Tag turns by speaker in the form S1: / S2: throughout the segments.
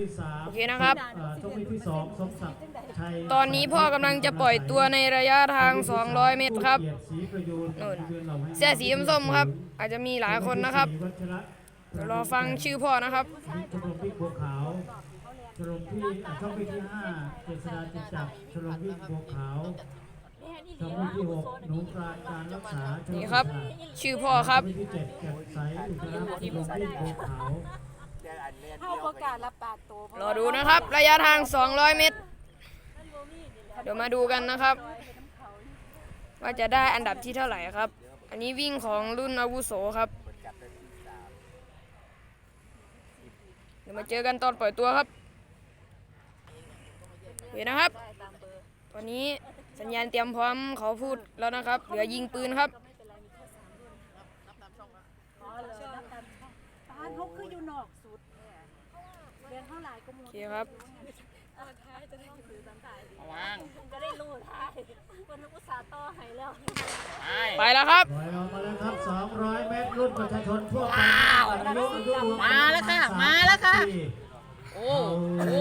S1: ที่สาม
S2: โอเคนะครับ
S1: เอ่อชกที่สองสมศักดิ์ชัย
S2: ตอนนี้พ่อกำลังจะปล่อยตัวในระยะทาง 200 เมตรครับ
S1: เกียรติศรีประยูร
S2: นู่น
S1: เดือนเหล่าให้
S2: เสื้อสีส้มๆครับ อาจจะมีหลายคนนะครับ
S1: วัชระ
S2: เดี๋ยวรอฟังชื่อพ่อนะครับ
S1: ชมรมวิ่งบัวขาวชมรมที่ช่องวิ่งที่ห้าเจษฎาจิตจักรชมรมวิ่งบัวขาวชมรมวิ่งที่หกหนูปราณการรักษาชมม
S2: นี่ครับ ชื่อพ่อครับ
S1: ชมมที่เจ็ดแจ่มใสอุตราชมรมวิ่งบัวขาว
S3: เข้าประกาศรับปากตัว
S2: รอดูนะครับ ระยะทาง 200 เมตร เดี๋ยวมาดูกันนะครับ ว่าจะได้อันดับที่เท่าไหร่ครับ อันนี้วิ่งของรุ่นอาวุโสครับ เดี๋ยวมาเจอกันตอนปล่อยตัวครับเห็นนะครับ ตอนนี้สัญญาณเตรียมพร้อมเขาพูดแล้วนะครับ เหลือยิงปืนครับา
S3: นเขาคืออยู่ นอกสุดเรียนเท่าไหร่ก็มู
S2: โอเคครับ
S4: วาง
S3: ก็ได้รู้ท้ายคนอุตส่าห์ต่อให้แล้ว
S4: ไป
S2: ไปแล้วครับ
S1: ปอยออกมาแล้วครับ 200 เมตร รุ่นประชาชนทั่วไปอายุอายุรวมา
S4: แล้วค่ะมาแล้วค่ะ โอ้โห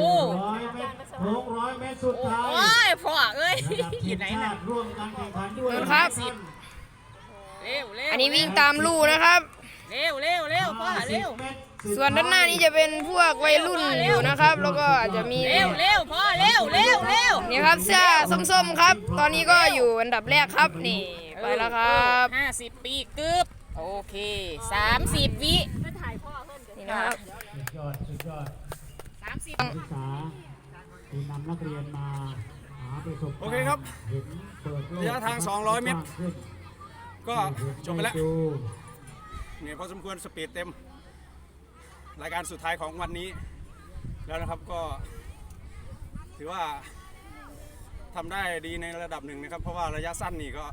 S1: ร้อยเมตร600เมตรสุดท้าย
S4: โอ้ยพ่อเอ้ย
S1: ระดับ
S4: อ
S1: ที
S4: ยู่
S1: ม
S4: ไหน
S1: ชา
S4: น่ะ
S1: ติร่วมการแข่งขันด้วย
S2: ครับ
S4: เร็วเร็ว
S2: อันนี้วิ่งตามลู่นะครับ
S4: เร็วเร็วเร็ว พ่อเร็ว
S1: 50มตรด
S2: ส่วนด้านหน้านี้จะเป็นพวกวัยรุ่นอยู่นะครับ แล้วก็อาจจะมี
S4: เร็วเร็วพ่อเร็วเร็วเร็ว
S2: นี่ครับเสื้อส้มๆครับ ตอนนี้ก็อยู่อันดับแรกครับนี่ไปแล้วครับ
S4: ห้าสิบปีกึบโอเคสามสิบวิ
S3: ไปถ่ายพ่อเพิ่นกัน
S2: นี่นะครับ
S1: สุดยอดสุดยอด
S4: สามสิบ
S1: นักศึกษาที่นำนักเรียนมาหาประสบการณ์
S5: โอเคครับ
S1: เห็นเปิดโลก
S5: ระยะทาง 200 เมตร
S1: ขึ้น
S5: ก็จบไปแล้ว
S1: ดู
S5: เหนื่อยพอสมควรสปีดเต็ม รายการสุดท้ายของวันนี้ แล้วนะครับก็ ถือว่าทำได้ดีในระดับหนึ่งนะครับ เพราะว่าระยะสั้นนี่ก็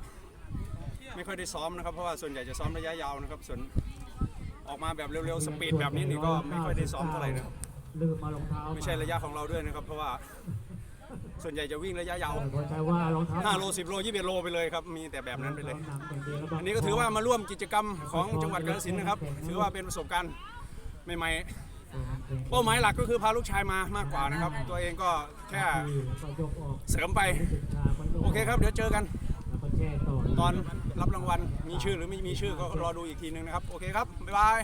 S5: ไม่ค่อยได้ซ้อมนะครับ เพราะว่าส่วนใหญ่จะซ้อมระยะยาวนะครับ ส่วนออกมาแบบเร็วๆสปีดแบบนี้นี่ก็ไม่ค่อยได้ซ้อมเท่าไหร่นะครับ
S1: ลืมมารองเท้า
S5: ไม่ใช่ระยะของเราด้วยนะครับ เพราะว่า ส่วนใหญ่จะวิ่งระยะยาว
S1: แต่ผมใช้ว่ารองเท้า
S5: 5โล10 โล 21 โลไปเลยครับ มีแต่แบบนั้นไปเลย
S1: หนักอย่างเดียวแล้ว
S5: อันนี้ก็ถือว่ามาร่วมกิจกรรมของจังหวัดกาฬสินธุ์นะครับ ถือว่าเป็นประสบการณ์ใหม่ๆ เป้าหมายหลักก็คือพาลูกชายมามากกว่านะครับ ตัวเองก็แค่
S1: ก็ยกออก
S5: เสริมไป โอเคครับ เดี๋ยวเจอกัน
S1: แล้วก็แช่ต่อ
S5: ตอนรับรางวัลมีชื่อหรือไม่มีชื่อก็รอดูอีกทีนึงนะครับ โอเคครับ บ๊ายบาย